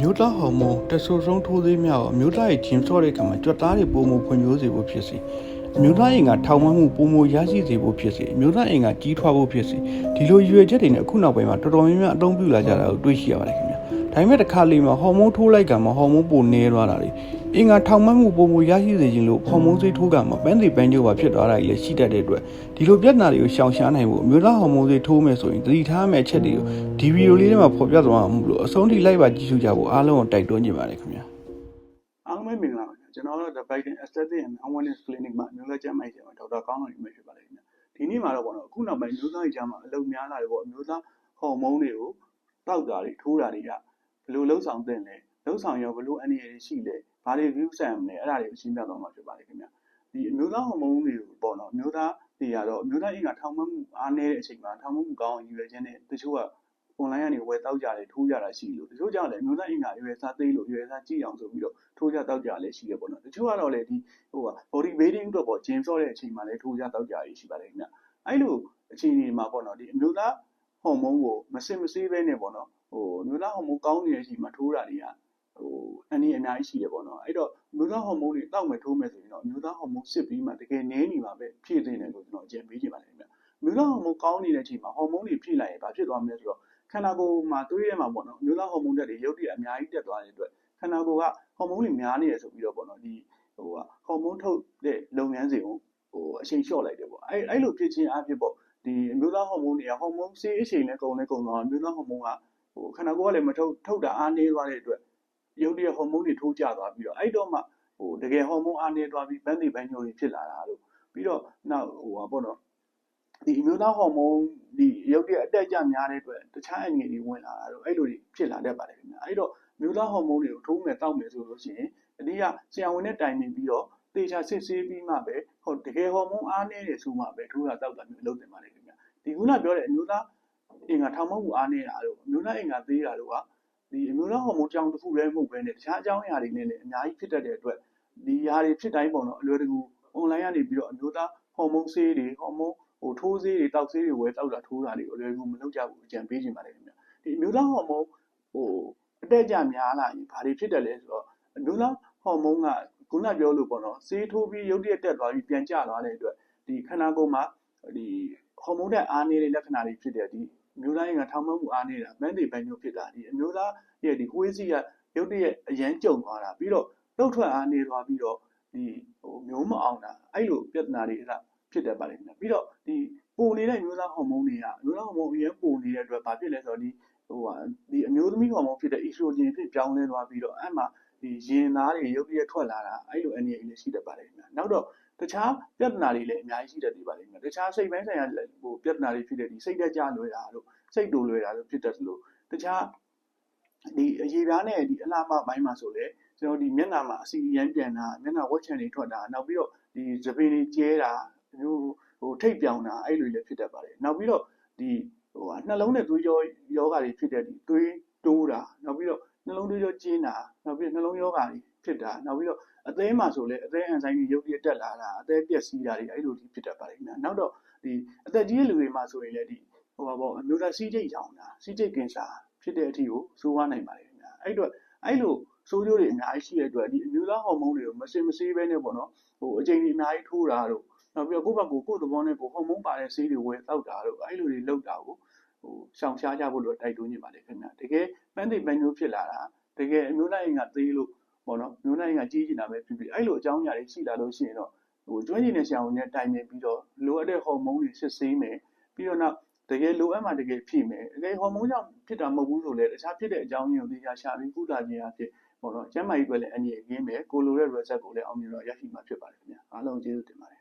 မျိုးသားဟော်မုန်းတက်ဆိုဆုံးထိုးသေးများကိုအမျိုးသားရဲ့ဂျင်းဆော့တဲ့အခါမှာကြွက်သားတွေပုံမှုဖွံ့ဖြိုးစေဖို့ဖြစ်စီအမျိုးသားအိမ်ကထောင်မှမှုပုံမှုရရှိစေဖို့ဖြစ်စီအမျိုးသားအိမ်ကကြီးထွားဖို့ဖြစ်စီဒီလိုရွယ်ချက်တွေနဲ့အခုနောက်ပိုင်းမှာတော်တော်များများအသုံးပြုလာကြတာကိုတွေ့ရှိရပါတယ်ခင်ဗျာ ဒါပေမဲ့တစ်ခါလေမှာဟော်မုန်းထိုးလိုက်ကမှဟော်မုန်းပိုနေသွားတာလေအင်္ဂါထောင်မှမှုပုံမှုရရှိစေခြင်းလို့ဟော်မုန်းစိတ်ထိုးကမှပန်းစီပန်းကျိုးပါဖြစ်သွားတာကြီးလည်းရှိတတ်တဲ့အတွက်ဒီလိုပြဿနာတွေကိုရှောင်ရှားနိုင်ဖို့အမျိုးသားဟော်မုန်းစိတ်ထိုးမယ်ဆိုရင်သတိထားမယ့်အချက်တွေကိုဒီဗီဒီယိုလေးထဲမှာဖော်ပြသွားမှာမို့လို့အဆုံးထိလိုက်ပါကြည့်ရှုကြဖို့အားလုံးကိုတိုက်တွန်းနေပါတယ်ခင်ဗျာအားလုံးပဲမင်္ဂလာပါခင်ဗျာကျွန်တော်တို့ The Biden Aesthetic and Awareness Clinic မှာမျိုးလက်ကျန်းမိုက်ဆရာဒေါက်တာကောင်းတော်ကြီးဖြစ်ပါတယ်ခင်ဗျာဒီနေ့မှာတော့ပေါ့နော်အခုနောက်ပိုင်းမျိုးသားရေးချမ်းမှာအလုံများလာတယ်ပေါ့မျိုးသားဟော်မုန်းတွေကိုတောက်တာတွေထိုးတာတွေက ဘယ်လိုလှုပ်ဆောင်သင့်လဲလှုပ်ဆောင်ရောဘယ်လိုအနေအရရှိလဲဘာတွေ view ဆန်မလဲအဲ့ဒါတွေကိုရှင်းပြသွားမှာဖြစ်ပါတယ်ခင်ဗျာဒီအမျိုးသားဟော်မုန်းတွေကိုပေါ့နော်အမျိုးသားတွေကတော့အမျိုးသားအင်ကထောင်မှမှုအားနည်းတဲ့အချိန်မှာထောင်မှမှုကောင်းအောင်ရည်ရွယ်ခြင်းနဲ့တချို့က online ကနေဝယ်တောက်ကြတယ်ထိုးကြတာရှိလို့တချို့ကြောင့်လည်းအမျိုးသားအင်္ဂါရွယ်စားသိလို့ရွယ်စားကြည့်အောင်ဆိုပြီးတော့ထိုးကြတောက်ကြလည်းရှိရပေါ့နော်တချို့ကတော့လည်းဒီဟိုက body building အတွက်ပေါ့ gym ဆော့တဲ့အချိန်မှာလည်းထိုးကြတောက်ကြရရှိပါတယ်ခင်ဗျအဲ့လိုအချိန်ဒီမှာပေါ့နော်ဒီအမျိုးသားဟော်မုန်းကိုမစစ်မဆေးပဲနဲ့ပေါ့နော် ဟိုအမျိုးသားဟော်မုန်းကောင်းနေတဲ့အချိန်မှာထိုးတာတွေကဟိုအနည်းအများကြီးရှိတယ်ပေါ့နော်အဲ့တော့အမျိုးသားဟော်မုန်းတွေတောက်မယ်ထိုးမယ်ဆိုရင်တော့အမျိုးသားဟော်မုန်းစစ်ပြီးမှတကယ်နည်းနေမှာပဲဖြည့်သိနေတယ်လို့ကျွန်တော်အကြံပေးချင်ပါတယ်ခင်ဗျအမျိုးသားဟော်မုန်းကောင်းနေတဲ့အချိန်မှာဟော်မုန်းတွေဖြည့်လိုက်ရင်ဘာဖြစ်သွားမလဲဆိုတော့ခန္ဓာကိုယ်မှာသွေးထဲမှာပေါ့နော်အမျိုးသားဟော်မုန်းတက်တွေရုပ်တရက်အများကြီးတက်သွားတဲ့အတွက်ခန္ဓာကိုယ်ကဟော်မုန်းတွေများနေရဆိုပြီးတော့ပေါ့နော်ဒီဟိုကဟော်မုန်းထုတ်တဲ့လုပ်ငန်းစဉ်ကိုဟိုအချိန်လျှော့လိုက်တယ်ပေါ့အဲအဲ့လိုဖြစ်ချင်းအဖြစ်ပေါ့ဒီအမျိုးသားဟော်မုန်းတွေကဟော်မုန်းဆေးအချိန်နဲ့ကုန်နဲ့ကုန်သွားအမျိုးသားဟော်မုန်းက ဟိုခန္ဓာကိုယ်ကလည်းမထုတ်ထုတ်တာအားနည်းသွားတဲ့အတွက်ရုပ်တရက်ဟော်မုန်းတွေထိုးကျသွားပြီးတော့အဲ့တော့မှဟိုတကယ်ဟော်မုန်းအားနည်းသွားပြီးဗန်းတိဗန်းညိုတွေဖြစ်လာတာလို့ပြီးတော့နောက်ဟိုပါပေါ့နော်ဒီအမျိုးသားဟော်မုန်းဒီရုပ်တရက်အတက်အကျများတဲ့အတွက်တခြားအငြိတွေဝင်လာတာတော့အဲ့လိုတွေဖြစ်လာတတ်ပါတယ်ခင်ဗျာအဲ့တော့အမျိုးသားဟော်မုန်းတွေကိုထိုးမယ်တောက်မယ်ဆိုလို့ရှိရင်အနည်းကဆရာဝန်နဲ့တိုင်ပင်ပြီးတော့သေချာစစ်ဆေးပြီးမှပဲဟောတကယ်ဟော်မုန်းအားနည်းတယ်ဆိုမှပဲထိုးတာတောက်တာမျိုးလုပ်တင်ပါတယ်ခင်ဗျာဒီခုနပြောတဲ့အမျိုးသား အင်္ဂါထောင်မမှုအားနည်းတာတို့အမျိုးသားအင်္ဂါသေးတာတို့ကဒီအမျိုးသားဟော်မုန်းကြောင့်တစ်ခုလည်းမဟုတ်ဘဲနဲ့တခြားအကြောင်းအရာတွေနဲ့လည်းအများကြီးဖြစ်တတ်တဲ့အတွက်ဒီຢာတွေဖြစ်တိုင်းပုံတော့အလွယ်တကူ online ကနေပြီးတော့အမျိုးသားဟော်မုန်းဆေးတွေဟော်မုန်းဟိုထိုးဆေးတွေတောက်ဆေးတွေဝယ်တောက်တာထိုးတာတွေကိုအလွယ်ကူမလုပ်ကြဘူးအကြံပေးချင်ပါတယ်ခင်ဗျဒီအမျိုးသားဟော်မုန်းဟိုအတက်အကျများလာရင်ဘာတွေဖြစ်တယ်လဲဆိုတော့အမျိုးသားဟော်မုန်းကခုနပြောလို့ပေါ့နော်ဆေးထိုးပြီးရုပ်တရက်တက်သွားပြီးပြန်ကျသွားတဲ့အတွက်ဒီခန္ဓာကိုယ်မှာဒီဟော်မုန်းတဲ့အားနည်းတဲ့လက္ခဏာတွေဖြစ်တဲ့ဒီ အမျိုးသားရဲ့ကထောင်မမှုအားနေတာမန်းတွေဘန်မျိုးဖြစ်တာဒီအမျိုးသားရဲ့ဒီကိုယ်စီကရုပ်တရက်အရန်ကြုံသွားတာပြီးတော့လှုပ်ထွက်အားနေသွားပြီးတော့ဒီဟိုမျိုးမအောင်တာအဲ့လိုပြဿနာတွေအဲ့ဒါဖြစ်တတ်ပါတယ်ခင်ဗျပြီးတော့ဒီပိုနေတဲ့မျိုးသားဟော်မုန်းတွေကအမျိုးသားဟော်မုန်းအရင်ပိုနေတဲ့အတွက်ဘာဖြစ်လဲဆိုတော့ဒီဟိုဟာဒီအမျိုးသမီးဟော်မုန်းဖြစ်တဲ့ estrogen ဖြစ်ပြောင်းလဲသွားပြီးတော့အဲ့မှာဒီရင်သားတွေရုပ်ရည်ထွက်လာတာအဲ့လိုအနေအလေးရှိတတ်ပါတယ်ခင်ဗျာနောက်တော့ တခြားပြဿနာတွေလည်းအများကြီးရှိတတ်သေးပါတယ်ခင်ဗျာတခြားစိတ်ပိုင်းဆိုင်ရာဟိုပြဿနာတွေဖြစ်တဲ့ဒီစိတ်တက်ကြလွယ်တာတို့စိတ်တူလွယ်တာတို့ဖြစ်တတ်သလိုတခြားဒီအရေးပြားနဲ့ဒီအလားမပိုင်းမှာဆိုလေကျွန်တော်ဒီမျက်နှာမှာအစီရမ်းပြန်တာမျက်နှာဝက်ချန်တွေထွက်တာနောက်ပြီးတော့ဒီသပင်တွေကျဲတာမျိုးဟိုထိတ်ပြောင်တာအဲ့လိုလည်းဖြစ်တတ်ပါတယ်နောက်ပြီးတော့ဒီဟိုနှလုံးနဲ့သွေးကြောယောဂါတွေဖြစ်တဲ့ဒီသွေးတိုးတာနောက်ပြီးတော့နှလုံးသွေးကြောကျဉ်းတာနောက်ပြီးနှလုံးယောဂါတွေဖြစ်တာနောက်ပြီးတော့ အသေးမှာဆိုလည်းအသေးအန်ဆိုင်တွေရုပ်ရည်တက်လာတာအသေးပျက်စီးတာတွေအဲ့လိုကြီးဖြစ်တတ်ပါတယ်ခင်ဗျာနောက်တော့ဒီအသက်ကြီးလူတွေမှာဆိုရင်လည်းဒီဟိုပါပေါ့အမျိုးသားစီးကျိတ်ရောင်တာစီးကျိတ်ကင်ဆာဖြစ်တဲ့အထိကိုစိုးဝါးနိုင်ပါတယ်ခင်ဗျာအဲ့တော့အဲ့လိုဆိုးကျိုးတွေအများကြီးရှိတဲ့အတွက်ဒီအမျိုးသားဟော်မုန်းတွေကိုမစင်မဆေးပဲနဲ့ပေါ့နော်ဟိုအချိန်ကြီးအများကြီးထိုးတာတို့နောက်ပြီးတော့ကိုယ့်ဘက်ကိုကိုယ့်သဘောနဲ့ကိုယ်ဟော်မုန်းပါတဲ့ဆေးတွေဝယ်တောက်တာတို့အဲ့လိုတွေလောက်တာကိုဟိုရှောင်ရှားကြဖို့လို့တိုက်တွန်းနေပါတယ်ခင်ဗျာတကယ်ပန်းသိပန်းမျိုးဖြစ်လာတာတကယ်အမျိုးသားရင်ကသေးလို့ ပေါ့နော်မျိုးသားရင်ကကြီးကျင်တာပဲဖြစ်ဖြစ်အဲ့လိုအကြောင်းအရာတွေရှိလာလို့ရှိရင်တော့ဟိုကျွမ်းကျင်တဲ့ဆရာဝန်နဲ့တိုင်ပင်ပြီးတော့လိုအပ်တဲ့ဟော်မုန်းတွေစစ်ဆေးမယ်ပြီးတော့နောက်တကယ်လိုအပ်မှတကယ်ဖြည့်မယ်တကယ်ဟော်မုန်းကြောင့်ဖြစ်တာမဟုတ်ဘူးဆိုလေတခြားဖြစ်တဲ့အကြောင်းရင်းကိုသိချာရှာပြီးကုသခြင်းအဖြစ်ပေါ့နော်ကျန်းမာရေးအတွက်လည်းအနည်းအကင်းပဲကိုလိုတဲ့ result ကိုလည်းအောင်မြင်တော့ရရှိမှာဖြစ်ပါတယ်ခင်ဗျာအားလုံးကျေးဇူးတင်ပါတယ်